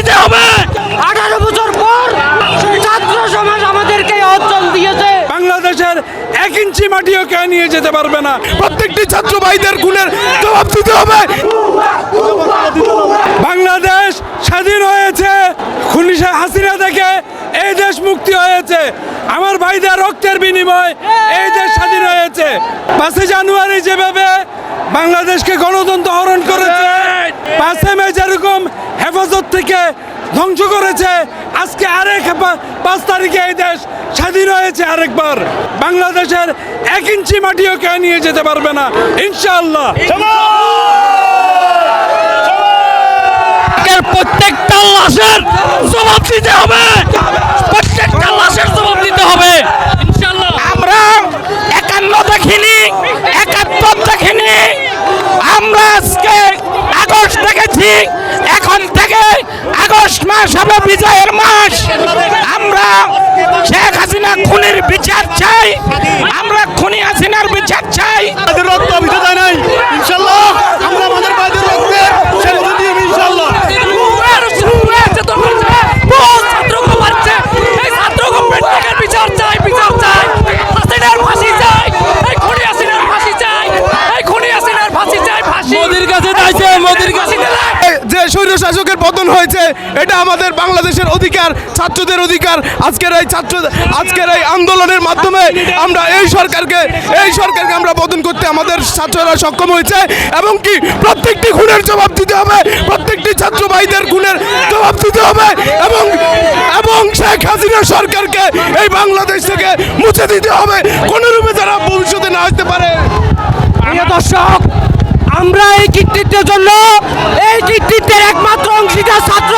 দিতে হবে। আঠারো বছর পর ছাত্র সমাজ আমাদেরকে অঞ্চল দিয়েছে। বাংলাদেশের এক ইঞ্চি মাটিও কে নিয়ে যেতে পারবে না? প্রত্যেকটি ছাত্র ভাইদের গুণের জবাব দিতে হবে। বাংলাদেশ স্বাধীন হয়েছে। খুনি শেখ হাসিনা থেকে এই দেশ মুক্তি হয়েছে। আমার ভাইদের রক্তের বিনিময় এই দেশ স্বাধীন হয়েছে। পাঁচই জানুয়ারি যেভাবে বাংলাদেশকে গণতন্ত্র হরণ করেছে পাঁচই যেরকম হেফাজত থেকে ধ্বংস করেছে। আজকে আরেক পাঁচ তারিখে এই দেশ স্বাধীন হয়েছে আরেকবার। বাংলাদেশের এক ইঞ্চি মাটিও কে নিয়ে যেতে পারবে না। ইনশাআল্লাহ। প্রত্যেকটা লাশের জবাব দিতে হবে। প্রত্যেকটা লাশের জবাব দিতে হবে। আমরা একান্ন দেখিনি একাত্তর দেখিনি। আমরা আজকে আগস্ট দেখেছি মাস হবে বিজয়ের মাস। আমরা শেখ হাসিনা খুনির বিচার চাই। আমরা খুনি হাসিনার বিচার চাই আমাদের রক্ত অভিযোগ যায় নাই ইনশাল্লাহ আমরা আমাদের ভাইদের রক্তের সেবা দিয়ে ইনশাল্লাহ আর শুরু হয়েছে তো হয়েছে বহু ছাত্রকে মারছে এই ছাত্রকে প্রত্যেকের বিচার চাই বিচার চাই হাসিনার ফাঁসি চাই এই খুনি হাসিনার ফাঁসি চাই এই খুনি হাসিনার ফাঁসি চাই ফাঁসি মোদির কাছে চাইছে মোদির কাছে যে শাসকের পতন হয়েছে, এটা আমাদের বাংলাদেশের অধিকার, ছাত্রদের অধিকার। আজকের এই ছাত্র, আজকের এই আন্দোলনের মাধ্যমে আমরা এই সরকারকে এই সরকারকে আমরা পতন করতে আমাদের ছাত্ররা সক্ষম হয়েছে। এবং কি, প্রত্যেকটি খুনের জবাব দিতে হবে, প্রত্যেকটি ছাত্র ভাইদের খুনের জবাব দিতে হবে, এবং এবং শেখ হাসিনা সরকারকে এই বাংলাদেশ থেকে মুছে দিতে হবে। কোনো রূপে যারা ভবিষ্যতে না আসতে পারে। দর্শক আমরা এই কৃতিত্বের জন্য এই কৃতিত্বের একমাত্র অংশীদার ছাত্র